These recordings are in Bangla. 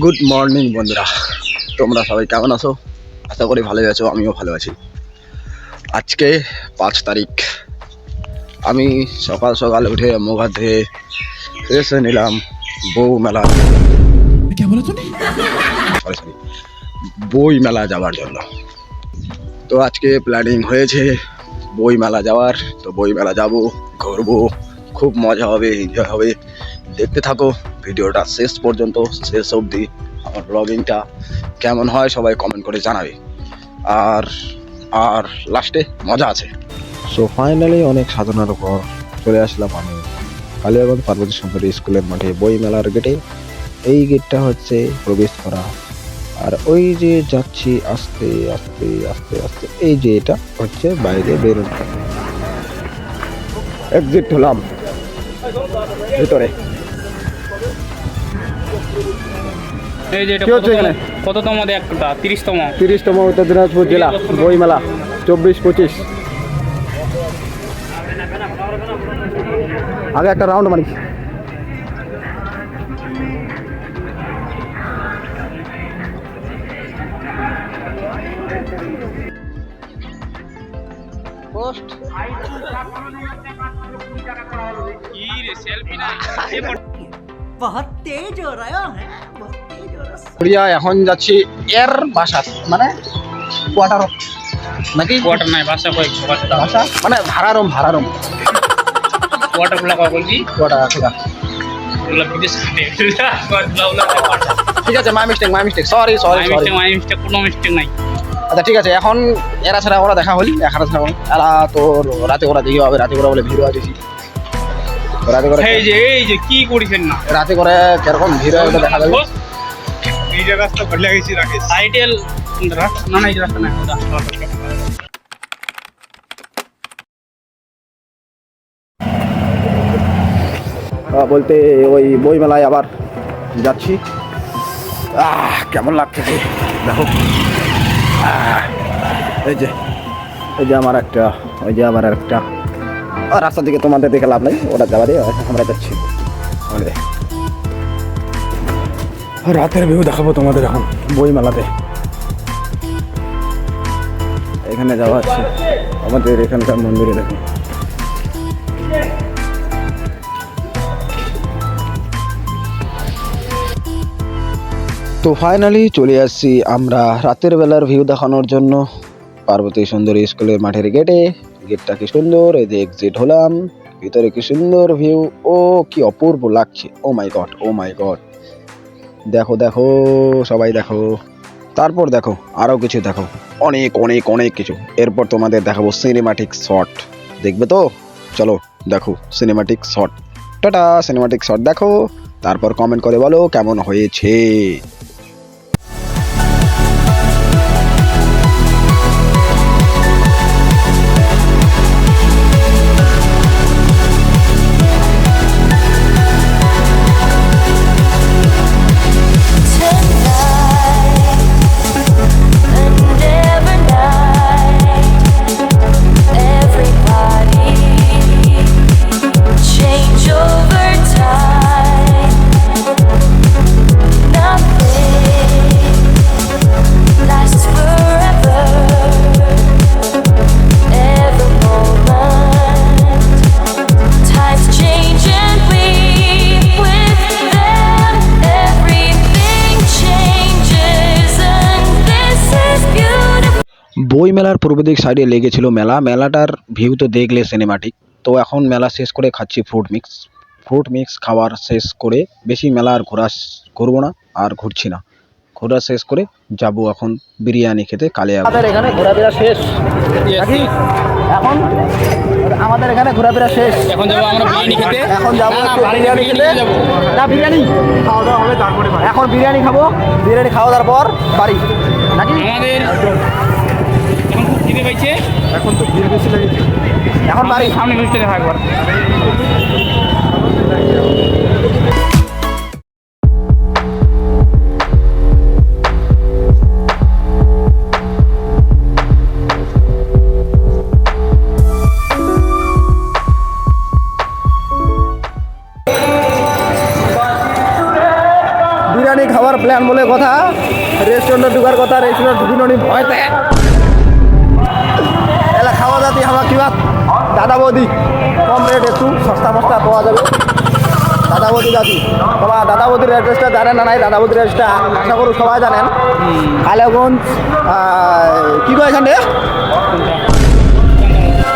গুড মর্নিং বন্ধুরা। তোমরা সবাই কেমন আছো? আশা করি ভালোই আছো আমিও ভালো আছি। আজকে পাঁচ তারিখ। আমি সকাল সকাল উঠে মুখ হাত ধুয়ে ফ্রেশ হয়ে নিলাম বউ মেলা। বই মেলা যাওয়ার জন্য। তো আজকে প্ল্যানিং হয়েছে বই মেলা যাওয়ার। তো বই মেলা যাব ঘুরবো। খুব মজা হবে এনজয় হবে। দেখতে থাকো, ভিডিওটা শেষ পর্যন্ত, শেষ অবধি আমার ব্লগিংটা কেমন হয় সবাই কমেন্ট করে জানাবে। আর আর লাস্টে মজা আছে। সো ফাইনালি অনেক সাধনার পর চলে আসলাম আমি। কালিয়াগঞ্জ পার্বতী সুন্দরী স্কুলের মাঠে বই মেলার গেটে এই গেটটা হচ্ছে প্রবেশ করা। আর ওই যে যাচ্ছি আস্তে আস্তে আস্তে আস্তে, এই যে এটা হচ্ছে বাইরে বেরোনো। এক্সিট হলাম। ভিতরে। এই যে এটা একটা তিরিশতম। তিরিশতম উত্তর দিনাজপুর জেলা বইমেলা চব্বিশ পঁচিশ। আগে একটা রাউন্ড প্রিয়া এখন যাচ্ছি এর বাসা মানে কোয়ার্টার নাকি? কোয়ার্টার নাই বাসা কয়েক বাসা মানে ভাড়া রুম ভাড়া রুম কোয়ার্টারগুলা কয় বলছি কোয়ার্টার ঠিক আছে ঠিক my mistake my mistake sorry sorry sorry my mistake কোনো মিস্টেক নাই। আচ্ছা ঠিক আছে এখন এরা ছাড়া ওরা দেখা হলি এখানে ছাড়া ওরা এরা তোর রাতে ওরা দেখি হবে রাতে করে বলে ভিড় হয় তো রাতে করে এই যে এই যে কি করেছেন না? রাতে করে কীরকম ভিড় হয় দেখা যাবে। এই যে রাস্তা বদলে গেছি রাকেশ। আইডিয়াল রাস্তা না না এই রাস্তা না বলতে ওই বই মেলায় আবার যাচ্ছি। আহ কেমন লাগতেছে দেখো। আহ, এই যে এই যে আমার একটা ওই যে আমার একটা রাস্তার দিকে তোমাদের দেখে লাভ নাই ওটা যাওয়া দিয়ে আমরা যাচ্ছি। রাতের ভিউ দেখাবো তোমাদের এখন বই মেলাতে এখানে যাওয়া আছে, আমাদের এখানকার মন্দিরে দেখো। তো ফাইনালি চলে আসছি আমরা রাতের বেলার ভিউ দেখানোর জন্য, পার্বতী সুন্দরী স্কুলের মাঠের গেটে গেটটা কি সুন্দর এই যে এক্সিট হলাম ভিতরে কি সুন্দর ভিউ ও কি অপূর্ব লাগছে, ও মাই গড ও মাই গড দেখো দেখো, সবাই দেখো, তারপর দেখো আরও কিছু দেখো, অনেক অনেক অনেক কিছু। এরপর তোমাদের দেখাবো সিনেমাটিক শট দেখবে তো? চলো, দেখো cinematic shot tata cinematic shot দেখো, তারপর কমেন্ট করে বলো কেমন হয়েছে। বই মেলার পূর্ব দিক সাইডে লেগেছিল মেলা। মেলাটার ভিউ তো দেখলে সিনেমাটিক তো এখন মেলা শেষ করে খাচ্ছি ফ্রুট মিক্স ফ্রুট মিক্স খাওয়ার শেষ করে বেশি মেলা আর ঘোরা ঘুরবো না আর ঘুরছি না। ঘোরা শেষ করে যাব এখন বিরিয়ানি খেতে কালিয়া আমাদের এখানে ঘোরাফেরা শেষ। এখন আমাদের এখানে ঘোরাফেরা শেষ। এখন যাব আমরা বিরিয়ানি খেতে। এখন যাব বিরিয়ানি খেতে। না বিরিয়ানি। খাওয়া দাওয়া হবে তারপরে এখন বিরিয়ানি খাব। বিরিয়ানি খাওয়া দাওয়ার পর বাড়ি। নাকি? আমাদের এখন খুব খিদে পাইছে। এখন তো ভিড় বেশি লেগেছে। এখন বাড়ি। সামনে হোস্টেলে থাকবার বিরিয়ানি খাওয়া প্ল্যান বলে কথা রেস্টুরেন্টে ঢুকার কথা রেস্টুরেন্ট ঢুকিনি ভয়তে দাদা বৌদি, কম রেট একটু, সস্তা মস্তা পাওয়া যাবে। দাদা বৌদি জাতি তোমার দাদা বৌদির অ্যাড্রেসটা জানেন না নাই? দাদা বৌদির অ্যাড্রেসটা আশা করি সবাই জানেন। কালেগঞ্জ কী কয় এখানে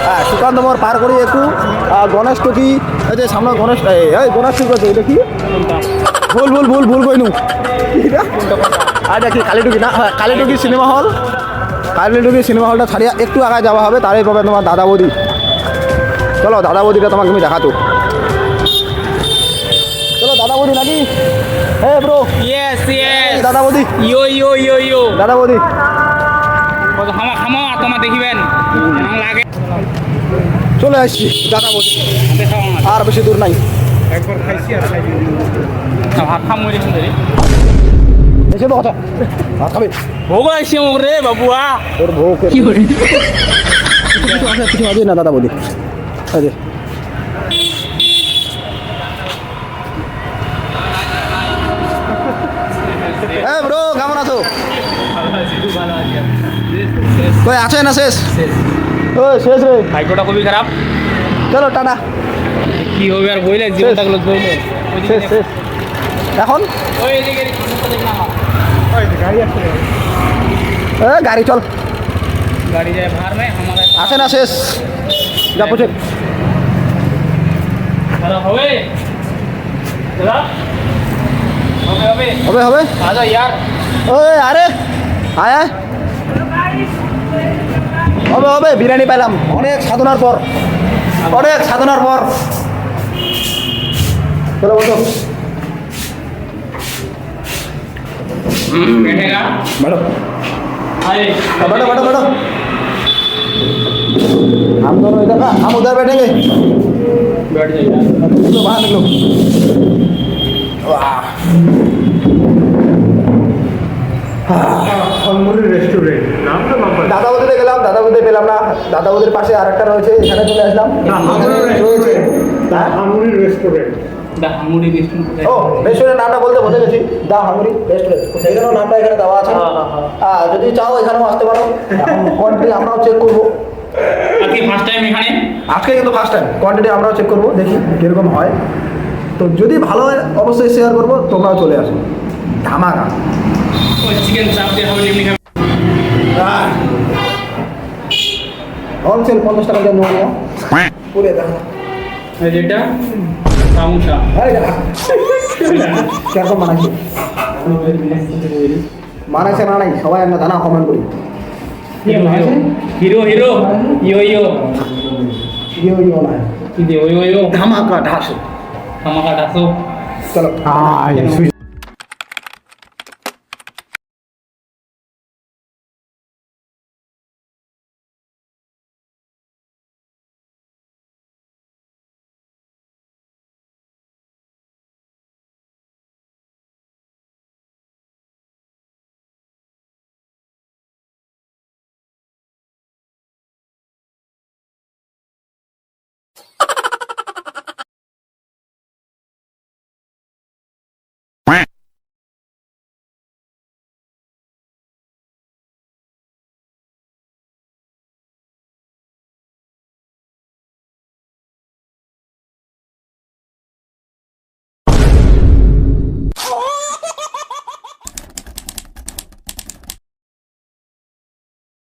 হ্যাঁ সুকান্ত মোড় পার করি একটু। গণেশ টুকি এই যে সামনে গণেশ, এই গণেশ টুকি আছে এটা কি? ভুল ভুল ভুল ভুল কইনু। আর দেখি কালীটুকি না হ্যাঁ কালীটুকি সিনেমা হল। কালীটুকি সিনেমা হলটা ছাড়িয়ে একটু আগে যাওয়া হবে, তারই পাবে তোমার দাদা বৌদি। চলো দাদা বৌদিটা তোমাকে আমি দেখাতো। চলো দাদা বৌদি নাকি? Hey bro Yes, yes. দাদা বৌদি। Yo, yo, yo, yo. দাদা বৌদি। খামা খামা তোমার দেখিবেন। লাগে। চলে আসছি দাদা বৌদি। আর বেশি দূর নাই। একবার খাইছি আর খাইনি ভাত খাম মরে এসে কথা ভাত খাবে। ভোগ আসছি মোক রে বাবুয়া। তোর ভোগ কি করে কিছু কিছু আছে কিছু আছে? না দাদা বৌদি। আরে। হ্যাঁ ব্রো কেমন আছো? কই আছে না শেষ? ও শেষ রে। ভাইকোটা খুবই খারাপ। চলো টানা কি হবে আর বইলে জীবন থাকল বইলে শেষ শেষ। এখন? গাড়ি চল। গাড়ি যায় ভার মে আমাদের আছে না শেষ। যা পুছে দাদা হবে দাদা হবে হবে হবে হবে আজা यार ওই আরে আয় আয় হবে হবে বিরিয়ানি পেলাম অনেক সাধনার পর অনেক সাধনার পর চলো বসো बैठेगा बैठो आए हाँ, बैठो बैठो बैठो हम दोनों इधर ना हम उधर बैठेंगे बैठ जाइए तुम तो बाहर निकलो वाह ফলমুলি রেস্টুরেন্ট নাম তো নাম্বার দাদা বৌদিতে গেলাম দাদা বৌদি পেলাম না দাদা বৌদির পাশে আর একটা রয়েছে এখানে চলে আসলাম এখানে রয়েছে হ্যাঁ? আমুরি রেস্টুরেন্ট দা হামুড়ি রেস্টুরেন্ট ও রেস্টুরেন্টের নামটা বলতে ভুলে গেছি দা হাঙ্গুরি রেস্টুরেন্ট এখানেও নামটা এখানে দেওয়া আছে হ্যাঁ যদি চাও এখানেও আসতে পারো কোয়ান্টিটি আমরাও চেক করবো আজকে ফার্স্ট টাইম এখানে? আজকে কিন্তু ফার্স্ট টাইম কোয়ান্টিটি আমরাও চেক করব দেখি কীরকম হয়। তো যদি ভালো হয় অবশ্যই শেয়ার করব তোমরাও চলে আসো। ধামাকা। ওই চিকেন চাপ দিয়ে হবে এমনি খাবে হোলসেল পঞ্চাশ টাকা দিয়ে নেব পুরে দেখো এই যেটা সামোসা। কীরকম বানাইছে? মানাইছে না নাই সবাই আমরা জানা কমেন্ট করি। ဟီရိုဟီရိုယိုယိုယိုယိုလားဒီယိုယိုဒါမကဒါဆိုဒါမကဒါဆို चलो हाँ ये